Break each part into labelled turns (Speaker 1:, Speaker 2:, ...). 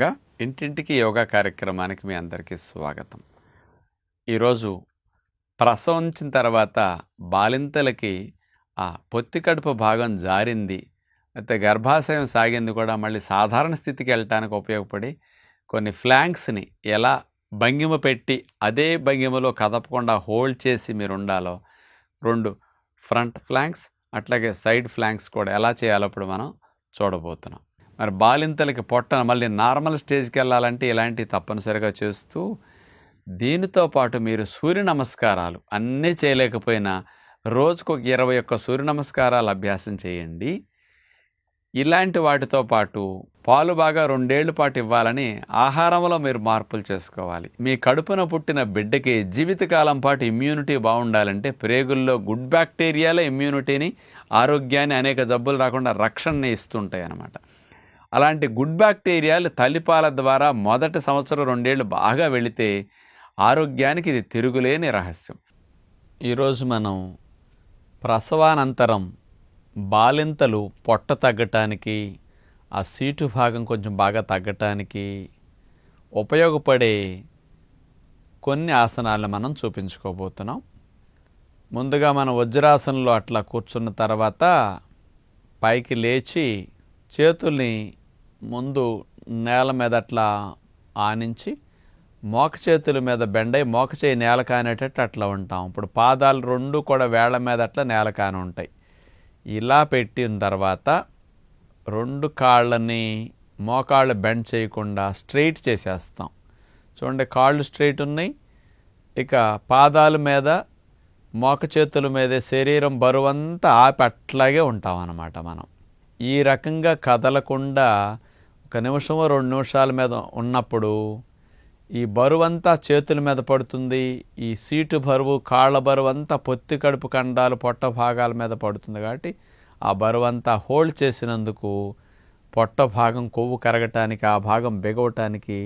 Speaker 1: గా ఇంటింటికి యోగా కార్యక్రమానికి మీ అందరికీ స్వాగతం. ఈరోజు ప్రసవించిన తర్వాత బాలింతలకి ఆ పొత్తి కడుపు భాగం జారింది. అయితే గర్భాశయం సాగింది కూడా మళ్ళీ సాధారణ స్థితికి వెళ్ళటానికి ఉపయోగపడి కొన్ని ఫ్లాంక్స్ని ఎలా భంగిమ పెట్టి అదే భంగిమలో కదపకుండా హోల్డ్ చేసి మీరు ఉండాలో రెండు ఫ్రంట్ ఫ్లాంక్స్ అట్లాగే సైడ్ ఫ్లాంక్స్ కూడా ఎలా చేయాలో ఇప్పుడు మనం చూడబోతున్నాం. మరి బాలింతలకి పొట్టను మళ్ళీ నార్మల్ స్టేజ్కి వెళ్ళాలంటే ఇలాంటివి తప్పనిసరిగా చేస్తూ దీనితో పాటు మీరు సూర్య నమస్కారాలు అన్నీ చేయలేకపోయినా రోజుకు ఒక ఇరవై ఒక్క సూర్య నమస్కారాలు అభ్యాసం చేయండి. ఇలాంటి వాటితో పాటు పాలు బాగా రెండేళ్ళ పాటు ఇవ్వాలని ఆహారంలో మీరు మార్పులు చేసుకోవాలి. మీ కడుపున పుట్టిన బిడ్డకి జీవితకాలం పాటు ఇమ్యూనిటీ బాగుండాలంటే ప్రేగుల్లో గుడ్ బ్యాక్టీరియాలే ఇమ్యూనిటీని ఆరోగ్యాన్ని అనేక జబ్బులు రాకుండా రక్షణని ఇస్తుంటాయి అన్నమాట అలాంటి గుడ్ బ్యాక్టీరియాలు తల్లిపాల ద్వారా మొదటి సంవత్సరం రెండేళ్ళు బాగా వెళితే ఆరోగ్యానికి ఇది తిరుగులేని రహస్యం. ఈరోజు మనం ప్రసవానంతరం బాలింతలు పొట్ట తగ్గటానికి ఆ సీటు భాగం కొంచెం బాగా తగ్గటానికి ఉపయోగపడే కొన్ని ఆసనాలను మనం చూపించుకోబోతున్నాం. ముందుగా మనం వజ్రాసనంలో అట్లా కూర్చున్న తర్వాత పైకి లేచి చేతుల్ని ముందు నేల మీద అట్లా ఆనించి మోక చేతుల మీద బెండై మోక చేయి నేల కానేటట్టు అట్లా ఉంటాం. ఇప్పుడు పాదాలు రెండు కూడా వేళ్ళ మీద అట్లా నేల కాని ఉంటాయి. ఇలా పెట్టిన తర్వాత రెండు కాళ్ళని మోకాళ్ళు బెండ్ చేయకుండా స్ట్రైట్ చేసేస్తాం. చూడండి కాళ్ళు స్ట్రైట్ ఉన్నాయి. ఇక పాదాల మీద మోక చేతుల మీద శరీరం బరువంతా ఆపి అట్లాగే ఉంటాం అన్నమాట మనం. ఈ రకంగా కదలకుండా ఒక నిమిషము రెండు నిమిషాల మీద ఉన్నప్పుడు ఈ బరువంతా చేతుల మీద పడుతుంది. ఈ సీటు బరువు కాళ్ళ బరువు అంతా పొత్తి కడుపు కండాలు పొట్ట భాగాల మీద పడుతుంది కాబట్టి ఆ బరువంతా హోల్డ్ చేసినందుకు పొట్ట భాగం కొవ్వు కరగటానికి ఆ భాగం బిగవటానికి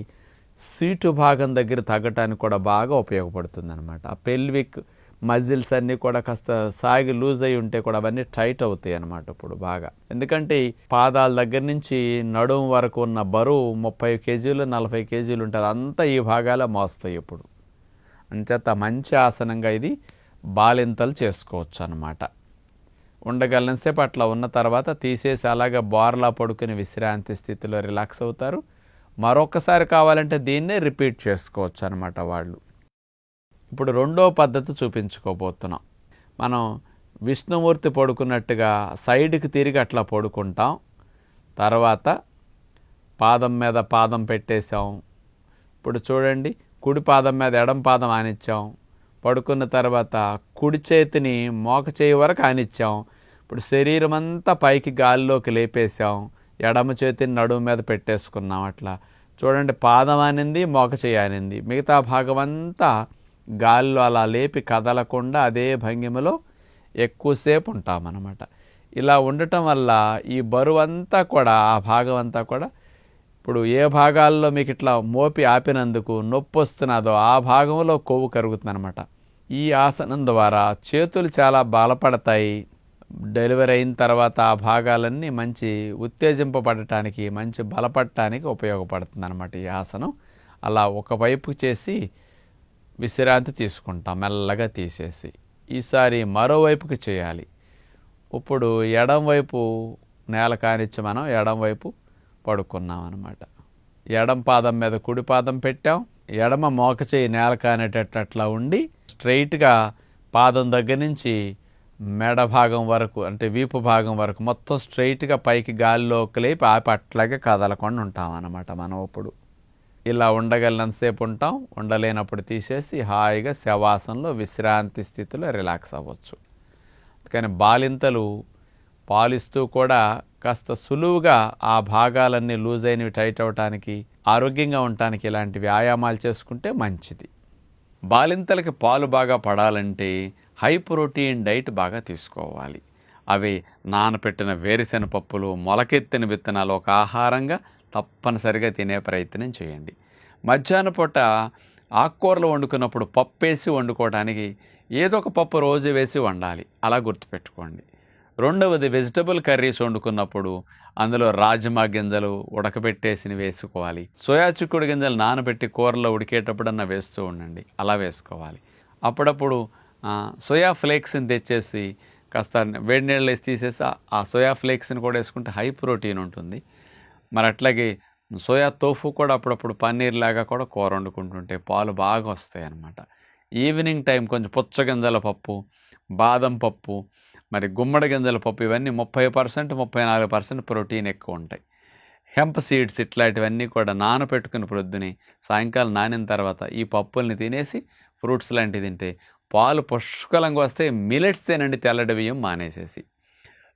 Speaker 1: సీటు భాగం దగ్గర తగ్గటానికి కూడా బాగా ఉపయోగపడుతుంది అనమాట ఆ పెల్విక్ మజిల్స్ అన్నీ కూడా కాస్త సాగి లూజ్ అయి ఉంటే కూడా అవన్నీ టైట్ అవుతాయి అన్నమాట ఇప్పుడు బాగా. ఎందుకంటే పాదాల దగ్గర నుంచి నడుము వరకు ఉన్న బరువు ముప్పై కేజీలు నలభై కేజీలు ఉంటుంది అంతా ఈ భాగాలే మోస్తాయి ఇప్పుడు. అంచేత మంచి ఆసనంగా ఇది బాలింతలు చేసుకోవచ్చు అనమాట ఉండగలనసేపు అట్లా ఉన్న తర్వాత తీసేసి అలాగే బోర్లా పడుకుని విశ్రాంతి స్థితిలో రిలాక్స్ అవుతారు. మరొకసారి కావాలంటే దీన్నే రిపీట్ చేసుకోవచ్చు అనమాట వాళ్ళు. ఇప్పుడు రెండో పద్ధతి చూపించుకోబోతున్నాం. మనం విష్ణుమూర్తి పడుకున్నట్టుగా సైడ్కి తిరిగి అట్లా పడుకుంటాం. తర్వాత పాదం మీద పాదం పెట్టేశాం. ఇప్పుడు చూడండి కుడి పాదం మీద ఎడం పాదం ఆనిచ్చాం. పడుకున్న తర్వాత కుడి చేతిని మోక చేయి వరకు ఆనిచ్చాం. ఇప్పుడు శరీరం అంతా పైకి గాలిలోకి లేపేశాం. ఎడమ చేతిని నడుము మీద పెట్టేసుకున్నాం అట్లా. చూడండి పాదం ఆనింది మోక చేయి ఆనింది. మిగతా భాగం అంతా గాలిలో అలా లేపి కదలకుండా అదే భంగిమలో ఎక్కువసేపు ఉంటామన్నమాట ఇలా ఉండటం వల్ల ఈ బరువు అంతా కూడా ఆ భాగం అంతా కూడా ఇప్పుడు ఏ భాగాల్లో మీకు ఇట్లా మోపి ఆపినందుకు నొప్పి వస్తున్నదో ఆ భాగంలో కొవ్వు కరుగుతుంది అనమాట ఈ ఆసనం ద్వారా చేతులు చాలా బలపడతాయి. డెలివరీ అయిన తర్వాత ఆ భాగాలన్నీ మంచి ఉత్తేజింపబడటానికి మంచి బలపడటానికి ఉపయోగపడుతుంది అనమాట ఈ ఆసనం. అలా ఒకవైపు చేసి విశ్రాంతి తీసుకుంటాం మెల్లగా తీసేసి. ఈసారి మరోవైపుకి చేయాలి. ఇప్పుడు ఎడం వైపు నేల కానిచ్చి మనం ఎడం వైపు పడుకున్నాం అనమాట ఎడం పాదం మీద కుడి పాదం పెట్టాం. ఎడమ మోక చేయి నేల కానేటట్లా ఉండి స్ట్రైట్గా పాదం దగ్గర నుంచి మెడ భాగం వరకు అంటే వీపు భాగం వరకు మొత్తం స్ట్రైట్గా పైకి గాలిలోకి లేపి ఆపి అట్లాగే కదలకుండా ఉంటాం అన్నమాట మనం ఇప్పుడు. ఇలా ఉండగలనంతసేపు ఉంటాం. ఉండలేనప్పుడు తీసేసి హాయిగా శవాసంలో విశ్రాంతి స్థితిలో రిలాక్స్ అవ్వచ్చు. కానీ బాలింతలు పాలిస్తూ కూడా కాస్త సులువుగా ఆ భాగాలన్నీ లూజ్ అయినవి టైట్ అవటానికి ఆరోగ్యంగా ఉండటానికి ఇలాంటి వ్యాయామాలు చేసుకుంటే మంచిది. బాలింతలకి పాలు బాగా పడాలంటే హై ప్రోటీన్ డైట్ బాగా తీసుకోవాలి. అవి నానపెట్టిన వేరుశెన పప్పులు మొలకెత్తిన విత్తనాలు ఒక ఆహారంగా తప్పనిసరిగా తినే ప్రయత్నం చేయండి. మధ్యాహ్న పూట ఆకుకూరలు వండుకున్నప్పుడు పప్పు వేసి వండుకోవడానికి ఏదో ఒక పప్పు రోజు వేసి వండాలి. అలా గుర్తుపెట్టుకోండి. రెండవది వెజిటబుల్ కర్రీస్ వండుకున్నప్పుడు అందులో రాజ్మా గింజలు ఉడకబెట్టేసి వేసుకోవాలి. సోయా చిక్కుడు గింజలు నానబెట్టి కూరలో ఉడికేటప్పుడన్నా వేస్తూ ఉండండి. అలా వేసుకోవాలి. అప్పుడప్పుడు సోయా ఫ్లేక్స్ని తెచ్చేసి కాస్త వేడి నీళ్ళు వేసి తీసేసి ఆ సోయా ఫ్లేక్స్ని కూడా వేసుకుంటే హై ప్రోటీన్ ఉంటుంది. మరి అట్లాగే సోయా తోఫు కూడా అప్పుడప్పుడు పన్నీర్ లాగా కూడా కూర వండుకుంటుంటే పాలు బాగా వస్తాయి అన్నమాట ఈవినింగ్ టైం కొంచెం పుచ్చగింజల పప్పు బాదం పప్పు మరి గుమ్మడి గింజల పప్పు ఇవన్నీ ముప్పై పర్సెంట్ ముప్పై నాలుగు పర్సెంట్ ప్రోటీన్ ఎక్కువ ఉంటాయి. హెంప్ సీడ్స్ ఇట్లాంటివన్నీ కూడా నానపెట్టుకుని ప్రొద్దుని సాయంకాలం నానిన తర్వాత ఈ పప్పుల్ని తినేసి ఫ్రూట్స్ లాంటివి తింటే పాలు పుష్కలంగా వస్తే మిలెట్స్ తినండి తెల్లటి బియ్యం మానేసేసి.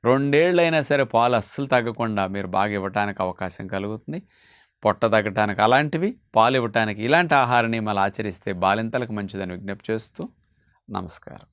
Speaker 1: రెండేళ్ళైనా సరే పాలు అస్సలు తగ్గకుండా మీరు బాగా ఇవ్వటానికి అవకాశం కలుగుతుంది. పొట్ట తగ్గటానికి అలాంటివి పాలు ఇవ్వటానికి ఇలాంటి ఆహార నియమాలు ఆచరిస్తే బాలింతలకు మంచిదని విజ్ఞప్తి చేస్తూ నమస్కారం.